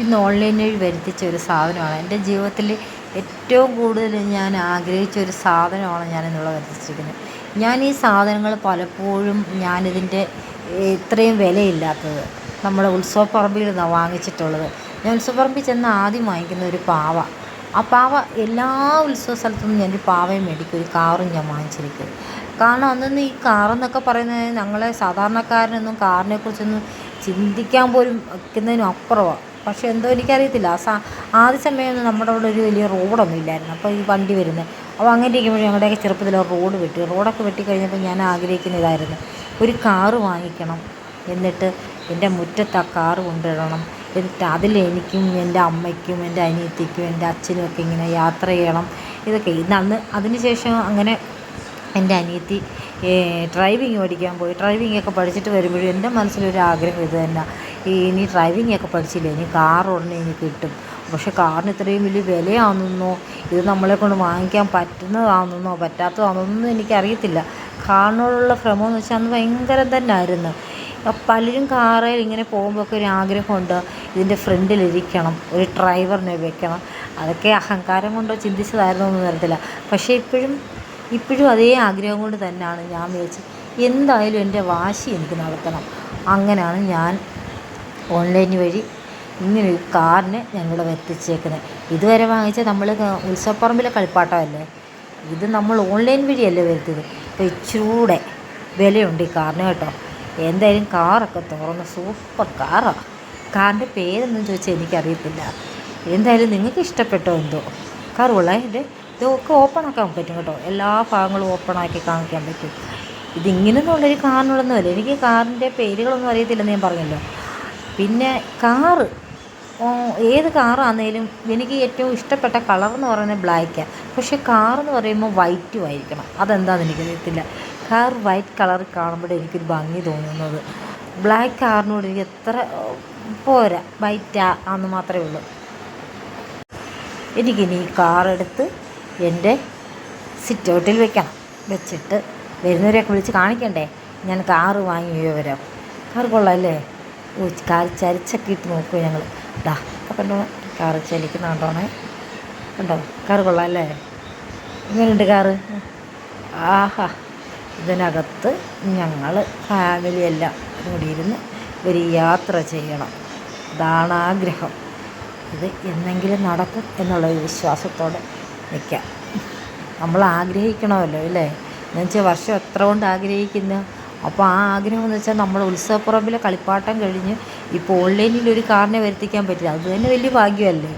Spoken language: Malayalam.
ഇന്ന് ഓൺലൈൻ വഴി വരുത്തിച്ച ഒരു സാധനമാണ്. എന്റെ ജീവിതത്തിൽ ഏറ്റവും കൂടുതൽ ഞാൻ ആഗ്രഹിച്ച ഒരു സാധനമാണ് ഞാൻ ഇന്നിവിടെ വരുത്തിച്ചിരിക്കുന്നത്. ഞാൻ ഈ സാധനങ്ങൾ പലപ്പോഴും ഞാനിതിന്റെ ഇത്രയും വിലയില്ലാത്തത് നമ്മുടെ ഉത്സവപ്പറമ്പിൽ നിന്നാണ് വാങ്ങിച്ചിട്ടുള്ളത്. ഞാൻ ഉത്സവപ്പറമ്പിൽ ചെന്ന് ആദ്യം വാങ്ങിക്കുന്ന ഒരു പാവ. ആ പാവ എല്ലാ ഉത്സവ സ്ഥലത്തുനിന്നും ഞാനൊരു പാവയും മേടിക്കും. ഒരു കാറും ഞാൻ വാങ്ങിച്ചിരിക്കും കാരണം അന്നൊന്ന് ഈ കാറെന്നൊക്കെ പറയുന്നത് ഞങ്ങളെ സാധാരണക്കാരനൊന്നും കാറിനെക്കുറിച്ചൊന്നും ചിന്തിക്കാൻ പോലും വയ്ക്കുന്നതിനും അപ്പുറമാണ്. പക്ഷേ എന്തോ എനിക്കറിയത്തില്ല. ആ സാ ആദ്യ സമയമൊന്നും നമ്മുടെ അവിടെ ഒരു വലിയ റോഡൊന്നും ഇല്ലായിരുന്നു. അപ്പോൾ ഈ വണ്ടി വരുന്നത് അപ്പോൾ അങ്ങനെ ഇരിക്കുമ്പോൾ ഞങ്ങളുടെയൊക്കെ ചെറുപ്പത്തിൽ റോഡ് വെട്ടി. റോഡൊക്കെ വെട്ടിക്കഴിഞ്ഞപ്പോൾ ഞാൻ ആഗ്രഹിക്കുന്ന ഇതായിരുന്നു. ഒരു കാറ് വാങ്ങിക്കണം. എന്നിട്ട് എന്റെ മുറ്റത്ത് ആ കാറ് കൊണ്ടിടണം എന്നിട്ട് അതിൽ എനിക്കും എന്റെ അമ്മയ്ക്കും എന്റെ അനിയത്തിക്കും എന്റെ അച്ഛനും ഒക്കെ ഇങ്ങനെ യാത്ര ചെയ്യണം. ഇതൊക്കെ. ഇന്ന് അന്ന് അതിന് ശേഷം അങ്ങനെ എന്റെ അനിയത്തി ഡ്രൈവിങ് പഠിക്കാൻ പോയി. ഡ്രൈവിംഗ് ഒക്കെ പഠിച്ചിട്ട് വരുമ്പോഴും എന്റെ മനസ്സിലൊരു ആഗ്രഹം ഇത് തന്നെ. ഈ ഇനി ഡ്രൈവിംഗ് പഠിച്ചില്ലേ? ഇനി കാർ ഉടനെ ഇനി കിട്ടും. പക്ഷെ കാറിന് ഇത്രയും വലിയ വിലയാണെന്നോ? ഇത് നമ്മളെ കൊണ്ട് വാങ്ങിക്കാൻ പറ്റുന്നതാണെന്നോ? പറ്റാത്തതാണെന്നൊന്നും എനിക്കറിയത്തില്ല. കാറിനോടുള്ള ഭ്രമമെന്ന് വെച്ചാൽ അന്ന് ഭയങ്കരം തന്നെ ആയിരുന്നു പലരും കാറിൽ ഇങ്ങനെ പോകുമ്പോഴൊക്കെ ഒരു ആഗ്രഹമുണ്ട് ഇതിന്റെ ഫ്രണ്ടിലിരിക്കണം. ഒരു ഡ്രൈവറിനെ വെക്കണം. അതൊക്കെ അഹങ്കാരം കൊണ്ടോ ചിന്തിച്ചതായിരുന്നോ എന്ന് തരത്തില്ല പക്ഷേ ഇപ്പോഴും ഇപ്പോഴും അതേ ആഗ്രഹം കൊണ്ട് തന്നെയാണ് ഞാൻ വിചാരിച്ചത്. എന്തായാലും എന്റെ വാശി എനിക്ക് നടത്തണം. അങ്ങനെയാണ് ഞാൻ ഓൺലൈൻ വഴി ഇങ്ങനെ ഒരു കാറിനെ ഞങ്ങളിവിടെ വരുത്തിച്ചേക്കുന്നത് ഇതുവരെ വാങ്ങിച്ച നമ്മൾ ഉത്സവപ്പറമ്പിലെ കളിപ്പാട്ടമല്ലേ? ഇത് നമ്മൾ ഓൺലൈൻ വഴിയല്ലേ വരുത്തിയത്. അപ്പോൾ ഇച്ചിരൂടെ വിലയുണ്ട് ഈ കാറിന് കേട്ടോ. എന്തായാലും കാറൊക്കെ തുറന്ന് സൂപ്പർ കാറാണ് കാറിന്റെ പേരൊന്നും ചോദിച്ചാൽ എനിക്കറിയത്തില്ല. എന്തായാലും നിങ്ങൾക്ക് ഇഷ്ടപ്പെട്ടോ എന്തോ? കാർ ഇത് ഇതൊക്കെ ഓപ്പൺ ആക്കാൻ പറ്റും കേട്ടോ. എല്ലാ ഭാഗങ്ങളും ഓപ്പൺ ആക്കി കാണിക്കാൻ പറ്റും. ഇതിങ്ങനെയൊന്നുള്ളൊരു കാറിനുള്ളൊന്നുമല്ല. എനിക്ക് കാറിന്റെ പേരുകളൊന്നും അറിയത്തില്ലെന്ന് ഞാൻ പറഞ്ഞല്ലോ. പിന്നെ കാറ് ഏത് കാറാണെങ്കിലും എനിക്ക് ഏറ്റവും ഇഷ്ടപ്പെട്ട കളർ എന്ന് പറയുന്നത് ബ്ലാക്കാണ് പക്ഷേ കാർ എന്ന് പറയുമ്പോൾ വൈറ്റും ആയിരിക്കണം. അതെന്താണെന്ന് എനിക്കറിയത്തില്ല കാർ വൈറ്റ് കളർ കാണുമ്പോഴേ എനിക്കൊരു ഭംഗി തോന്നുന്നത്. ബ്ലാക്ക് കാറിനോട് എനിക്ക് എത്ര പോരാ. വൈറ്റാ ആന്ന് മാത്രമേ ഉള്ളൂ. എനിക്കിനി ഈ കാറെടുത്ത് എന്റെ സിറ്റ് ഔട്ടിൽ വെക്കണം. വെച്ചിട്ട് വരുന്നവരെയൊക്കെ വിളിച്ച് കാണിക്കണ്ടേ? ഞാൻ കാറ് വാങ്ങി വിവരം കാർ കൊള്ളാമല്ലേ ഓ കാർ ചരിച്ചൊക്കെ ഇട്ട് നോക്കും ഞങ്ങൾ ഇതാ കണ്ടോ? കാറ് ചലിക്കുന്ന കണ്ടോണേ കണ്ടോ? കാറ് കൊള്ളാമല്ലേ ഇങ്ങനെയുണ്ട് കാറ്? ആഹാ ഇതിനകത്ത് ഞങ്ങൾ ഫാമിലി എല്ലാം കൂടി ഇരുന്ന് ഒരു യാത്ര ചെയ്യണം. ഇതാണ് ആഗ്രഹം. ഇത് എന്നെങ്കിലും നടക്കും എന്നുള്ള ഒരു വിശ്വാസത്തോടെ നിൽക്കാം. നമ്മൾ ആഗ്രഹിക്കണമല്ലോ അല്ലേ? എന്നുവെച്ചാൽ വർഷം എത്ര കൊണ്ട് ആഗ്രഹിക്കുന്നു? അപ്പോൾ ആ ആഗ്രഹം എന്ന് വെച്ചാൽ നമ്മൾ ഉത്സവപ്പുറമ്പിലെ കളിപ്പാട്ടം കഴിഞ്ഞ് ഇപ്പോൾ ഓൺലൈനിൽ ഒരു കാറിനെ വരുത്തിക്കാൻ പറ്റില്ല. അത് തന്നെ വലിയ ഭാഗ്യമല്ലേ?